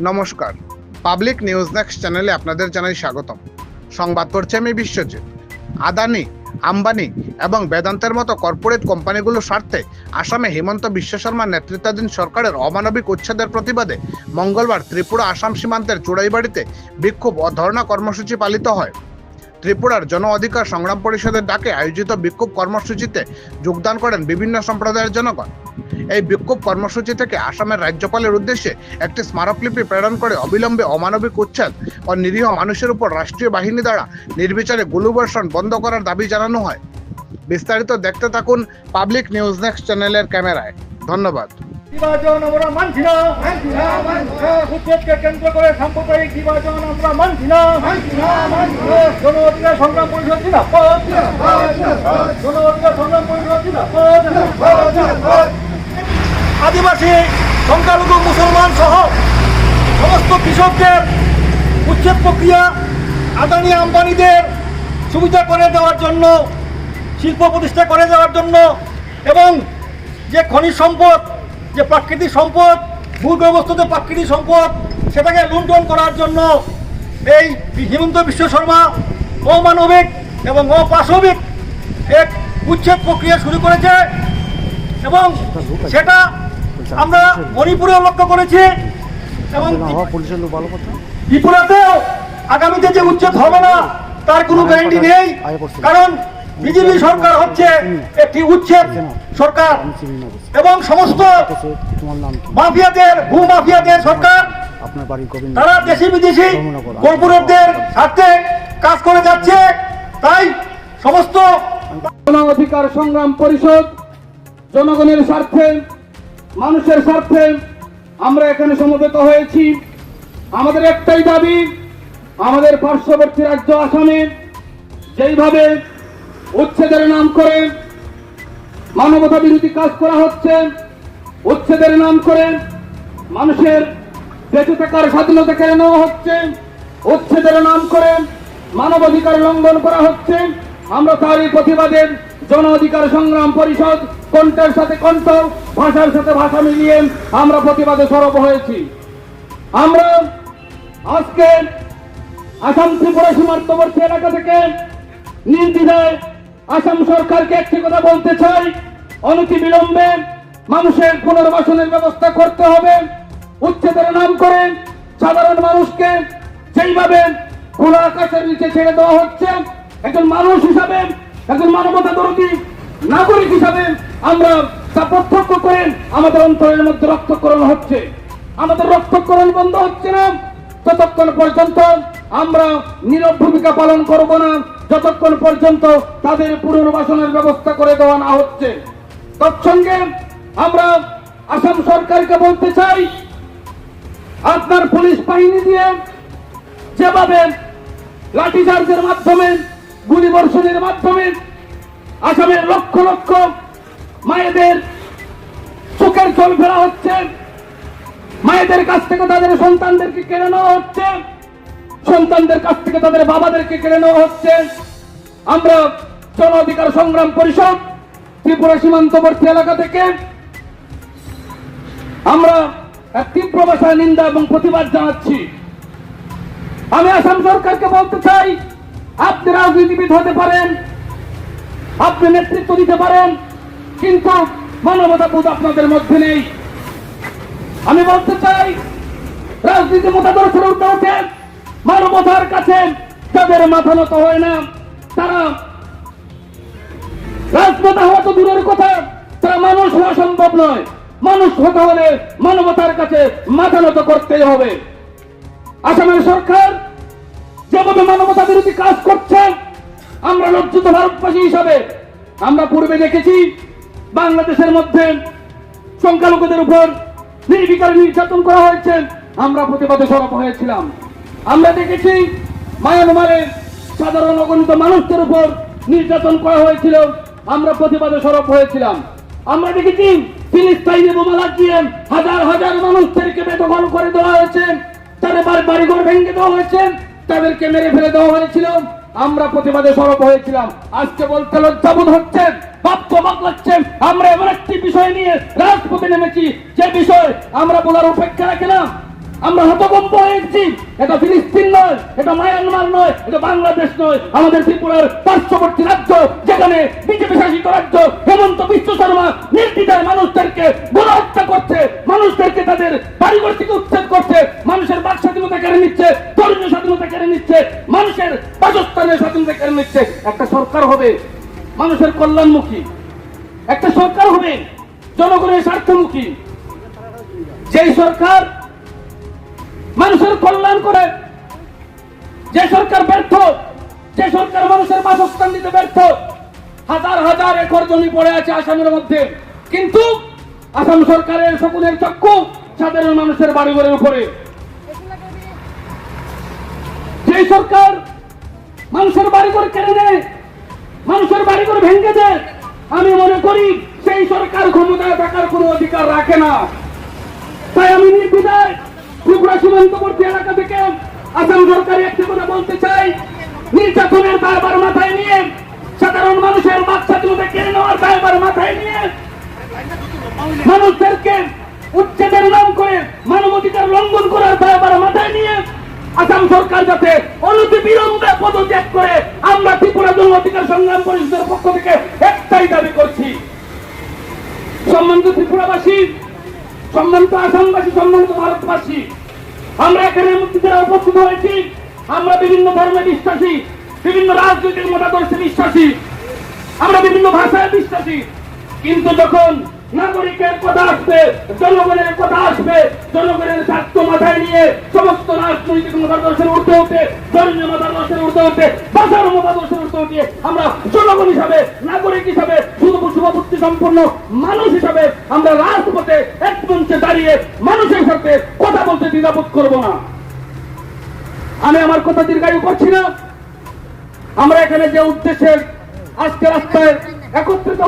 নমস্কার। Public news next চ্যানেলে আপনাদের জানাই স্বাগতম। সংবাদ পড়ছে আমি বিশ্বজিৎ। আদানি, আম্বানি এবং বেদান্তের মতো কর্পোরেট কোম্পানিগুলোর স্বার্থে আসামে হিমন্ত বিশ্ব শর্মার নেতৃত্বাধীন সরকারের অমানবিক উচ্ছেদের প্রতিবাদে মঙ্গলবার ত্রিপুরা আসাম সীমান্তের চুড়াইবাড়িতে বিক্ষোভ ও ধর্ণা কর্মসূচি পালিত হয়। ত্রিপুরার জন অধিকার সংগ্রাম পরিষদের ডাকে আয়োজিত বিক্ষোভ কর্মসূচিতে যোগদান করেন বিভিন্ন সম্প্রদায়ের জনগণ। এই বিক্ষোভ কর্মসূচি থেকে আসামের রাজ্যপালের উদ্দেশ্যে একটি স্মারকলিপি প্রেরণ করে অবিলম্বে অমানবিক উচ্ছেদ ও নিরীহ মানুষের উপর রাষ্ট্রীয় বাহিনী দ্বারা নির্বিচারে গুলিবর্ষণ বন্ধ করার দাবি জানানো হয়। বিস্তারিত দেখতে থাকুন পাবলিক নিউজ নেক্সট চ্যানেলের ক্যামেরায়। ধন্যবাদ। বিভাজন আমরা মানছি না। উচ্ছেদকে কেন্দ্র করে সাম্প্রদায়িক বিভাজন আমরা মানছি না। জন অধিকার সংগ্রাম পরিষদ জন অধিকার সংগ্রাম পরিষদ আদিবাসী সংখ্যালঘু মুসলমান সহ সমস্ত কৃষকদের উচ্ছেদ প্রক্রিয়া আদানি আম্বানিদের সুবিধা করে দেওয়ার জন্য শিল্প প্রতিষ্ঠা করে দেওয়ার জন্য এবং যে খনিজ সম্পদ যে প্রাকৃতিক সম্পদ ভূগর্ভস্থতে প্রাকৃতিক সম্পদ সেটাকে লুণ্ঠন করার জন্য এই হিমন্ত বিশ্ব শর্মা অমানবিক এবং অপাশবিক এক উচ্ছেদ প্রক্রিয়া শুরু করেছে এবং সেটা আমরা মণিপুরেও লক্ষ্য করেছি এবং ত্রিপুরাতেও আগামীতে যে উচ্ছেদ হবে না তার কোনো গ্যারান্টি নেই। কারণ বিজেপি সরকার হচ্ছে একটি উচ্ছেদ সরকার। এবং সমস্ত মাফিয়াদের ভূ মাফিয়াদের সরকার, তারা দেশি বিদেশি কর্পোরেটদের স্বার্থে কাজ করে যাচ্ছে তাই সমস্ত অধিকার সংগ্রাম পরিষদ, জনগণের স্বার্থে, মানুষের স্বার্থে আমরা এখানে সমবেত হয়েছি আমাদের একটাই দাবি, আমাদের পার্শ্ববর্তী রাজ্য আসামে যেইভাবে উচ্ছেদের নাম করে মানবতা বিরোধী কাজ করা হচ্ছে। উচ্ছেদের নাম করে মানুষের বেঁচে থাকার স্বাধীনতা কেড়ে নেওয়া হচ্ছে। উচ্ছেদের নাম করে মানবাধিকার লঙ্ঘন করা হচ্ছে। আমরা তারই প্রতিবাদে জন অধিকার সংগ্রাম পরিষদ, কণ্ঠের সাথে কণ্ঠ, ভাষার সাথে ভাষা মিলিয়ে আমরা প্রতিবাদে সরব হয়েছি। আমরা আজকে আসাম ত্রিপুরা সীমান্তবর্তী এলাকা থেকে নির্দ্বিধায় আসাম সরকারকে একটি কথা বলতে চাই। অনতি বিলম্বে মানুষের পুনর্বাসনের ব্যবস্থা করতে হবে। উচ্ছেদের নাম করে সাধারণ মানুষকে যেইভাবে খোলা আকাশের নিচে ছেড়ে দেওয়া হচ্ছে, একজন মানুষ হিসাবে, একজন মানবতা দরদী নাগরিক হিসাবে আমরা তা প্রত্যক্ষ করে আমাদের অন্তরের মধ্যে রক্তকরণ হচ্ছে। আমাদের রক্তকরণ বন্ধ হচ্ছে না। ততক্ষণ পর্যন্ত আমরা নীরব ভূমিকা পালন করব না। যতক্ষণ পর্যন্ত তাদের পুনর্বাসনের ব্যবস্থা করে দেওয়া না হচ্ছে, তৎসঙ্গে আমরা আসাম সরকারকে বলতে চাই, আপনার পুলিশ বাহিনী দিয়ে যেভাবে লাঠিচার্জের মাধ্যমে, গুলি বর্ষণের মাধ্যমে আসামের লক্ষ লক্ষ মায়েদের চোখের জল ফেরা হচ্ছে, মায়েদের কাছ থেকে তাদের সন্তানদেরকে কেড়ে নেওয়া হচ্ছে সন্তানদের কাছ থেকে তাদের বাবাদেরকে কেড়ে নেওয়া হচ্ছে। আমরা জন অধিকার সংগ্রাম পরিষদ ত্রিপুরা সীমান্তবর্তী এলাকা থেকে আমরা তীব্র ভাষায় নিন্দা এবং প্রতিবাদ জানাচ্ছি। আমি আসাম সরকারকে বলতে চাই, আপনি রাজনীতিবিদ হতে পারেন, আপনি নেতৃত্ব দিতে পারেন, কিন্তু মানবতা বোধ আপনাদের মধ্যে নেই। আমি বলতে চাই, রাজনীতি মতাদর্শের ওঠে মানবতার কাছে যাদের মাথা নত হয় না, তারা রাজনেতা হওয়া তো দূরের কথা, তারা মানুষ হওয়া সম্ভব নয়। মানুষ হতে হলে মানবতার কাছে মাথা নত করতেই হবে। আসামের সরকার যেভাবে মানবতা বিরোধী কাজ করছে, আমরা লজ্জিত ভারতবাসী হিসাবে। আমরা পূর্বে দেখেছি, বাংলাদেশের মধ্যে সংখ্যালঘুদের উপর নির্বিকার নির্যাতন করা হয়েছে। আমরা প্রতিবাদে সরব হয়েছিলাম। আমরা দেখেছি মায়ানমারে সাধারণ অগণিত মানুষদের উপর নির্যাতন করা হয়েছিল। আমরা প্রতিবাদে সরব হয়েছিলাম। আমরা দেখেছি ফিলিস্তাইনে বোমা লাগিয়ে হাজার হাজার মানুষদেরকে বেদখল করে দেওয়া হয়েছে। তাদের বাড়ি বাড়িঘর ভেঙে দেওয়া হয়েছে। তাদেরকে মেরে ফেলে দেওয়া হয়েছিল। আমরা প্রতিবাদে সরব হয়েছিলাম। আজকে বলতে লজ্জাবোধ হচ্ছে লাগছে। আমরা এমন একটি বিষয় নিয়ে রাজপথে নেমেছি। যে বিষয় আমরা বলার অপেক্ষা রাখি না আমরা হতকম্প হয়েছি এটা ফিলিস্তিন নয়, এটা মায়ানমার নয়, এটা বাংলাদেশ নয়। আমাদের ত্রিপুরার পার্শ্ববর্তী রাজ্য, যেখানে বিজেপি শাসিত রাজ্য, হেমন্ত বিশ্ব শর্মা নির্দিদায় মানুষদেরকে গণহত্যা করছে, মানুষদেরকে তাদের বাড়িঘর থেকে উচ্ছেদ করছে, মানুষের বাক স্বাধীনতা কেড়ে নিচ্ছে, ধর্মীয় স্বাধীনতা কেড়ে নিচ্ছে, মানুষের বাসস্থানের স্বাধীনতা কেড়ে নিচ্ছে। একটা সরকার হবে মানুষের কল্যাণমুখী। একটা সরকার হবে জনগণের স্বার্থমুখী। যেই সরকার মানুষের কল্যাণ করে। যে সরকার ব্যর্থ, যে সরকার মানুষের বাসস্থান দিতে ব্যর্থ, হাজার হাজার একর জমি পড়ে আছে আসামের মধ্যে। কিন্তু আসাম সরকারের শকুনের চক্ষু সাধারণ মানুষের বাড়িঘরের উপরে। যে সরকার মানুষের বাড়িঘর কেড়ে নেয়, মানুষের বাড়িঘর ভেঙে দেয়, আমি মনে করি সেই সরকার ক্ষমতায় থাকার কোনো অধিকার রাখে না। তাই আমি সীমান্তবর্তী এলাকা থেকে আসাম সরকারি একটি কথা বলতে চাই। নির্যাতনের দায়বার মাথায় নিয়ে, সাধারণ মানুষের বাক স্বাধীনতা কেড়ে নেওয়ার দায়বার মাথায় নিয়ে, মানুষদেরকে উচ্ছেদের নাম করে মানবাধিকার লঙ্ঘন করার দায়বার মাথায় নিয়ে আসাম সরকার যাতে অনতি বিলম্বে পদত্যাগ করে, আমরা ত্রিপুরা জন অধিকার সংগ্রাম পরিষদের পক্ষ থেকে একটাই দাবি করছি। সম্মানিত ত্রিপুরাবাসী, সম্মানিত আসামবাসী, সম্মানিত ভারতবাসী আমরা এখানে মুক্তিদের উপস্থিত হয়েছি। আমরা বিভিন্ন ধর্মে বিশ্বাসী, বিভিন্ন রাজনৈতিক মতাদর্শে বিশ্বাসী। আমরা বিভিন্ন ভাষায় বিশ্বাসী। কিন্তু যখন নাগরিকের কথা আসবে, জনগণের কথা আসবে, জনগণের স্বার্থ মাথায় নিয়ে সমস্ত রাজনৈতিক মতাদর্শের উঠতে উঠে, ধর্মীয় মতাদর্শের উঠতে উঠে, ভাষার মতাদর্শের উঠতে উঠে আমরা জনগণ হিসাবে, নাগরিক হিসাবে শুভবুদ্ধি সম্পন্ন মানুষ হিসাবে আমরা রাজপথে এক মঞ্চে দাঁড়িয়ে মানুষের সাথে কথা বলতে দ্বিধাবোধ করব না। আমি আমার কথা দীর্ঘায়ু করছি না। আমরা এখানে যে উদ্দেশ্যে আজকে রাস্তায় একত্রিত